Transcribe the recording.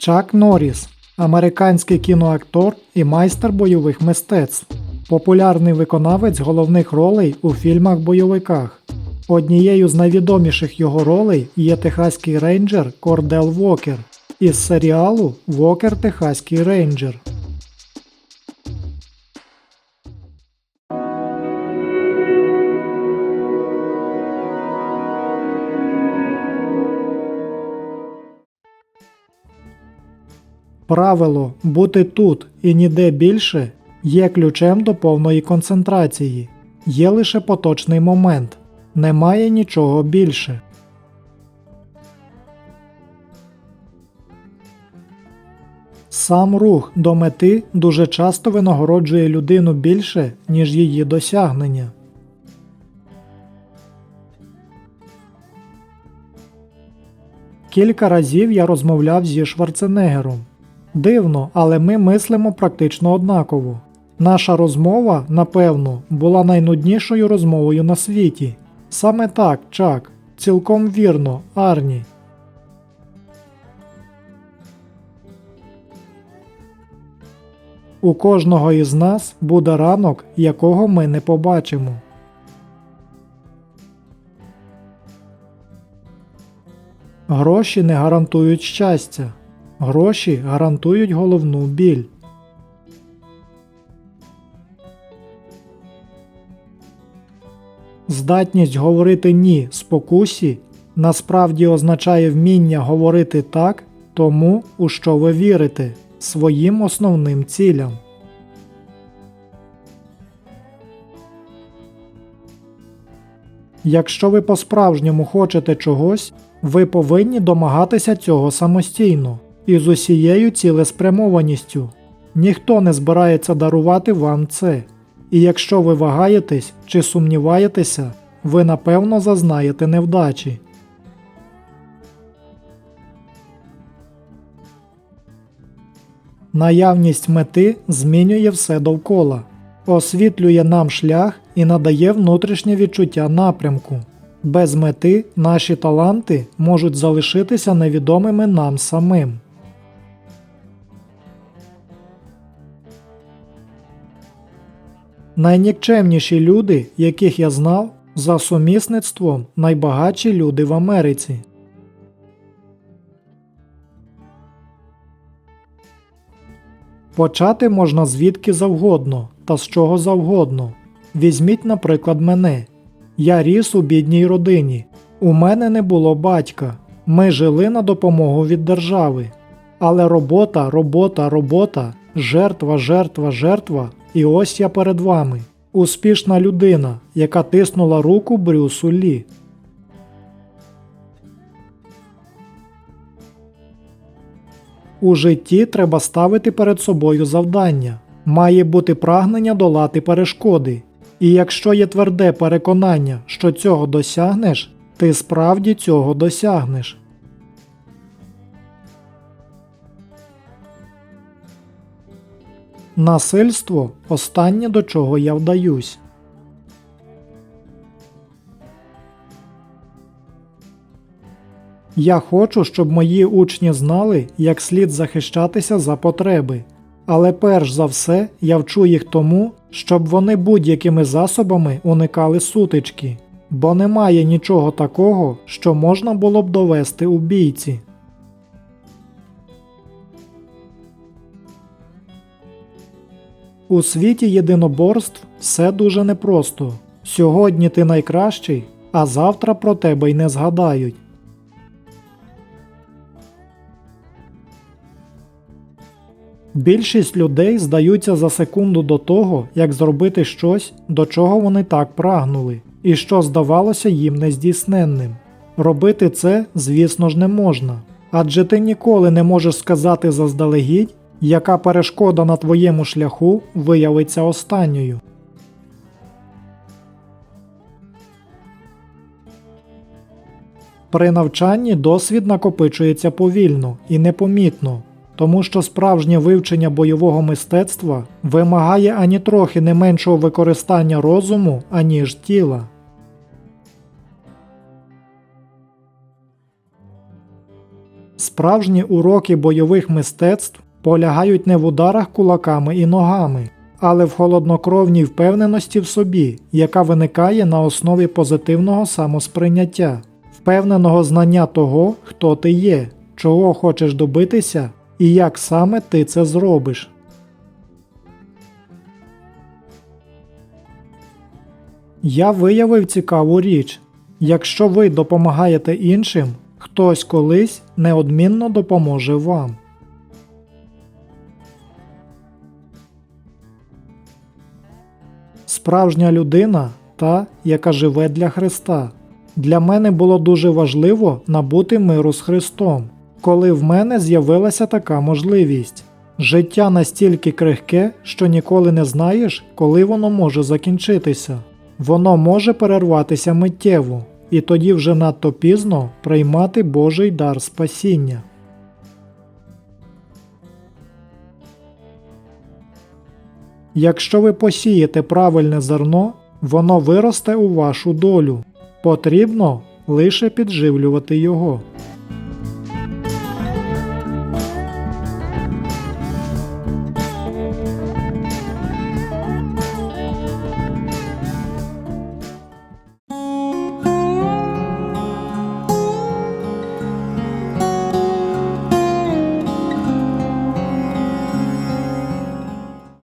Чак Норріс американський кіноактор і майстер бойових мистецтв, популярний виконавець головних ролей у фільмах-бойовиках. Однією з найвідоміших його ролей є техаський рейнджер Кордел Вокер із серіалу Вокер Техаський рейнджер. Правило бути тут і ніде більше є ключем до повної концентрації. Є лише поточний момент. Немає нічого більше. Сам рух до мети дуже часто винагороджує людину більше, ніж її досягнення. Кілька разів я розмовляв зі Шварценеггером. Дивно, але ми мислимо практично однаково. Наша розмова, напевно, була найнуднішою розмовою на світі. Саме так, Чак, цілком вірно, Арні. У кожного із нас буде ранок, якого ми не побачимо. Гроші не гарантують щастя. Гроші гарантують головну біль. Здатність говорити ні спокусі насправді означає вміння говорити так тому, у що ви вірите, своїм основним цілям. Якщо ви по-справжньому хочете чогось, ви повинні домагатися цього самостійно і з усією цілеспрямованістю. Ніхто не збирається дарувати вам це. І якщо ви вагаєтесь чи сумніваєтеся, ви напевно зазнаєте невдачі. Наявність мети змінює все довкола, освітлює нам шлях і надає внутрішнє відчуття напрямку. Без мети наші таланти можуть залишитися невідомими нам самим. Найнікчемніші люди, яких я знав, за сумісництвом найбагатші люди в Америці. Почати можна звідки завгодно та з чого завгодно. Візьміть, наприклад, мене. Я ріс у бідній родині. У мене не було батька. Ми жили на допомогу від держави. Але робота, робота, робота, жертва, жертва, жертва. І ось я перед вами. Успішна людина, яка тиснула руку Брюсу Лі. У житті треба ставити перед собою завдання. Має бути прагнення долати перешкоди. І якщо є тверде переконання, що цього досягнеш, ти справді цього досягнеш. Насильство останнє до чого я вдаюсь. Я хочу, щоб мої учні знали, як слід захищатися за потреби. Але перш за все я вчу їх тому, щоб вони будь-якими засобами уникали сутички, бо немає нічого такого, що можна було б довести у бійці. У світі єдиноборств все дуже непросто. Сьогодні ти найкращий, а завтра про тебе й не згадають. Більшість людей здаються за секунду до того, як зробити щось, до чого вони так прагнули, і що здавалося їм нездійсненним. Робити це, звісно ж, не можна. Адже ти ніколи не можеш сказати заздалегідь, яка перешкода на твоєму шляху виявиться останньою. При навчанні досвід накопичується повільно і непомітно, тому що справжнє вивчення бойового мистецтва вимагає ані трохи не меншого використання розуму, аніж тіла. Справжні уроки бойових мистецтв полягають не в ударах кулаками і ногами, але в холоднокровній впевненості в собі, яка виникає на основі позитивного самосприйняття, впевненого знання того, хто ти є, чого хочеш добитися і як саме ти це зробиш. Я виявив цікаву річ. Якщо ви допомагаєте іншим, хтось колись неодмінно допоможе вам. Справжня людина та, яка живе для Христа. Для мене було дуже важливо набути миру з Христом, коли в мене з'явилася така можливість. Життя настільки крихке, що ніколи не знаєш, коли воно може закінчитися. Воно може перерватися миттєво, і тоді вже надто пізно приймати Божий дар спасіння. Якщо ви посієте правильне зерно, воно виросте у вашу долю. Потрібно лише підживлювати його.